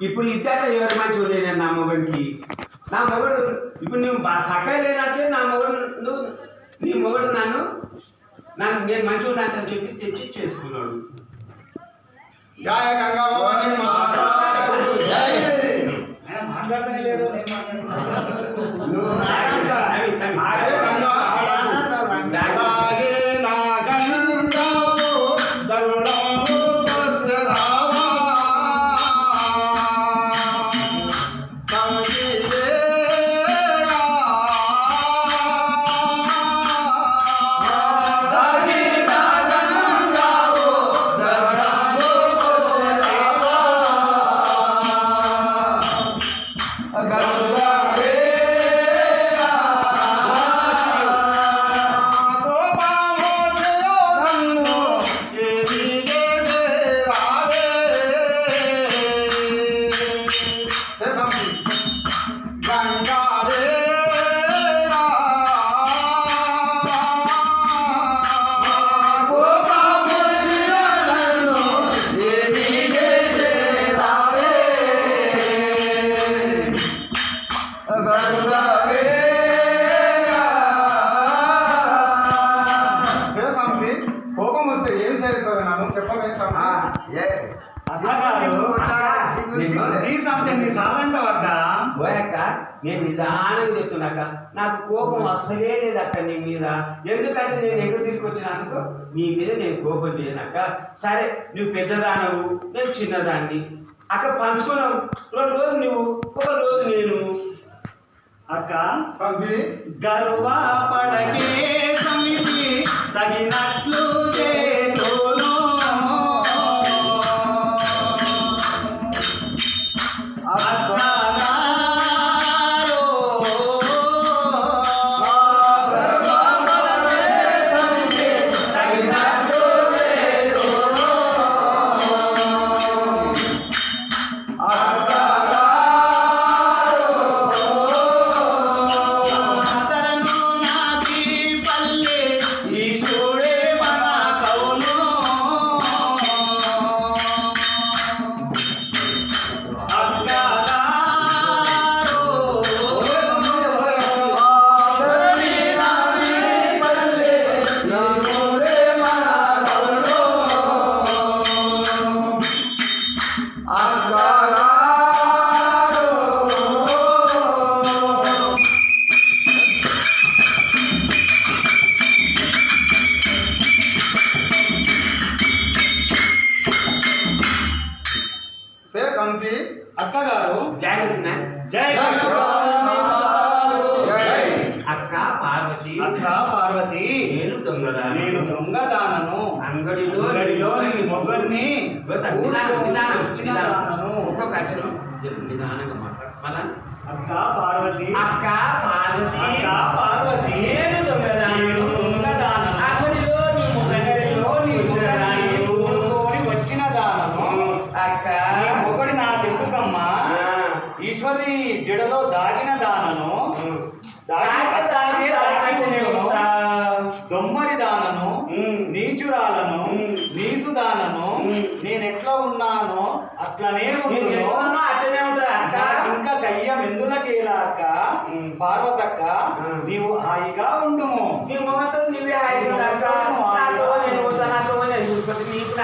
ఇప్పుడు ఇద్దరు ఎవరు మంచి ఉండేది నా మొగడికి? నా మొగడు ఇప్పుడు నువ్వు చక్కగా లేనట్టే నా మొగడు నువ్వు నీ మొగడు నన్ను నన్ను నేను మంచిగా ఉన్నానని చెప్పి తెచ్చి చేసుకున్నాడు. జయ గంగా భవాని మాతాకు జై. ఆయన మాట్లాడతానే లేడు నేను నిదానంగా చెప్తున్నాక నాకు కోపం అసలే లేదక్క నీ మీద. ఎందుకంటే నేను ఎగసిరికి వచ్చినందుకు నీ మీద నేను కోపం చేయనక్క సరే నువ్వు పెద్దదానవు నేను చిన్నదాన్ని. అక్కడ పంచుకున్నావు. రెండు రోజులు నువ్వు ఒక రోజు నేను. అక్క గర్వ పడకే సమితి తగినట్లు చేతును పార్వతి. అక్క పార్వతి. నేను దొంగదా నేను దొంగదానను. అంగడిలో అంగడిలో నీ మొగన్ని నిదానం నిదానం వచ్చిన నిదానం దానను. ఒక్కొక్క అక్షరం నిదానంగా మాట్లాడు మళ్ళా అక్క పార్వతి. అక్క పార్వతి. అక్క పార్వతి. నేను దొంగదానను. నేను దొంగదానను. అంగడిలో నీ అంగడిలో నీ మొగన్ని ఊరుకోని వచ్చిన దానను అక్క నీ మొగడి నాకెందుకమ్మా ఈశ్వరి జడలో దాగిన దానను దాగిన దాగే దాగిన దొమ్మరి దానను ఉమ్. నీచురాలను ఉమ్. నీసు దానను ఉమ్. నేను ఎట్లా ఉన్నానో అట్లనే అట్లనే ఉంటా. ఇంకా కయ్య మెందులకేలాక ఉమ్. పార్వతక్క. నీవు హాయిగా ఉండుము నీ మొగతో నువ్వే హాయిగా చూసుకుంటే నీకు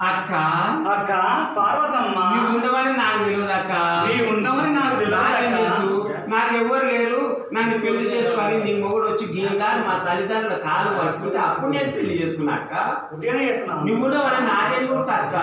అక్క. అక్క పార్వతమ్మ. నువ్వు ఉండవని నాకు తెలియదు అక్క నీ ఉండమని నాకు తెలియదు నాకు ఎవరు లేరు. నన్ను పెళ్ళి చేసుకొని నీ మొగుడు వచ్చి గీంగా మా తల్లిదండ్రుల కాలు పడుతుంటే అప్పుడు నేను పెళ్ళి చేసుకున్నా అక్క. నువ్వు ఉండవని నాకేం తెలుసు అక్క?